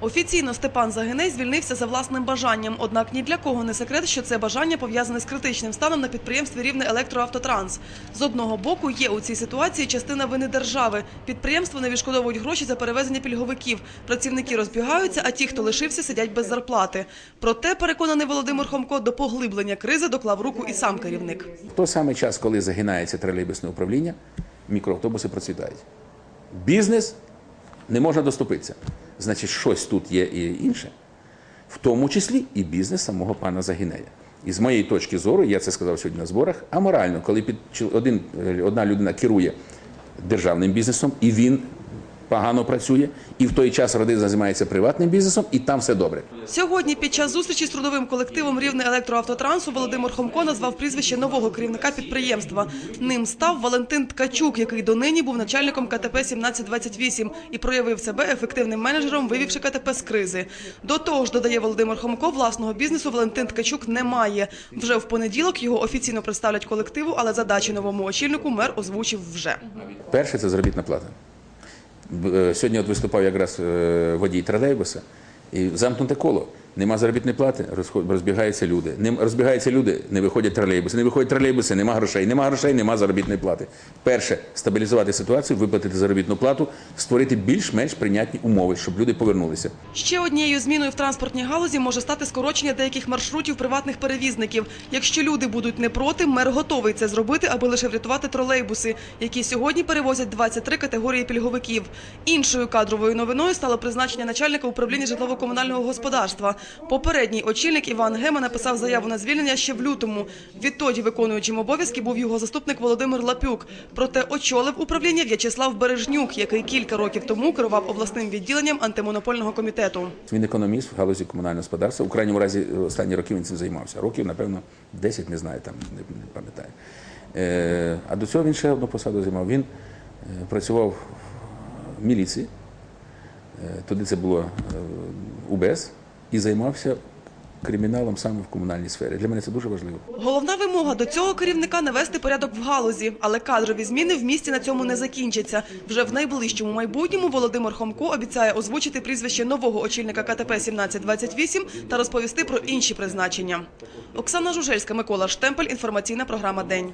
Офіційно Степан Загиней звільнився за власним бажанням. Однак ні для кого не секрет, що це бажання пов'язане з критичним станом на підприємстві Рівне Електроавтотранс. З одного боку є у цій ситуації частина вини держави. Підприємство не відшкодовують гроші за перевезення пільговиків. Працівники розбігаються, а ті, хто лишився, сидять без зарплати. Проте, переконаний Володимир Хомко, до поглиблення кризи доклав руку і сам керівник. В той самий час, коли загинається тролейбусне управління, мікроавтобуси процвітають. Бізнес не можна доступитися. Значить, щось тут є і інше, в тому числі і бізнес самого пана Загінея. І з моєї точки зору, я це сказав сьогодні на зборах, аморально, коли під, один, е, одна людина керує державним бізнесом, і він погано працює, і в той час родина займається приватним бізнесом, і там все добре. Сьогодні під час зустрічі з трудовим колективом Рівне електроавтотрансу Володимир Хомко назвав прізвище нового керівника підприємства. Ним став Валентин Ткачук, який донині був начальником КТП 1728 і проявив себе ефективним менеджером, вивівши КТП з кризи. До того ж, додає Володимир Хомко, власного бізнесу Валентин Ткачук не має. Вже в понеділок його офіційно представлять колективу, але задачі новому очільнику мер озвучив вже. Перше це заробітна плата. Е, Сьогодні от виступав якраз е, водій тролейбуса, і замкнуте коло. Нема заробітної плати, розбігаються люди. Нем- Розбігаються люди, не виходять тролейбуси. Не виходять тролейбуси, нема грошей. Нема грошей, нема заробітної плати. Перше стабілізувати ситуацію, виплатити заробітну плату, створити більш-менш прийнятні умови, щоб люди повернулися. Ще однією зміною в транспортній галузі може стати скорочення деяких маршрутів приватних перевізників. Якщо люди будуть не проти, мер готовий це зробити, аби лише врятувати тролейбуси, які сьогодні перевозять 23 категорії пільговиків. Іншою кадровою новиною стало призначення начальника управління житлово-комунального господарства. Попередній очільник Іван Гема написав заяву на звільнення ще в лютому. Відтоді виконуючим обов'язки був його заступник Володимир Лапюк. Проте очолив управління В'ячеслав Бережнюк, який кілька років тому керував обласним відділенням антимонопольного комітету. Він економіст в галузі комунального господарства. У крайньому разі е, останні роки він цим займався. Років, напевно, 10, не знаю, там не, пам'ятаю. Е, а до цього він ще одну посаду займав. Він е, працював в міліції, тоді це було УБС, і займався криміналом саме в комунальній сфері. Для мене це дуже важливо. Головна вимога до цього керівника навести порядок в галузі, але кадрові зміни в місті на цьому не закінчаться. Вже в найближчому майбутньому Володимир Хомко обіцяє озвучити прізвище нового очільника КТП 1728 та розповісти про інші призначення. Оксана Жужельська, Микола Штемпель. Інформаційна програма День.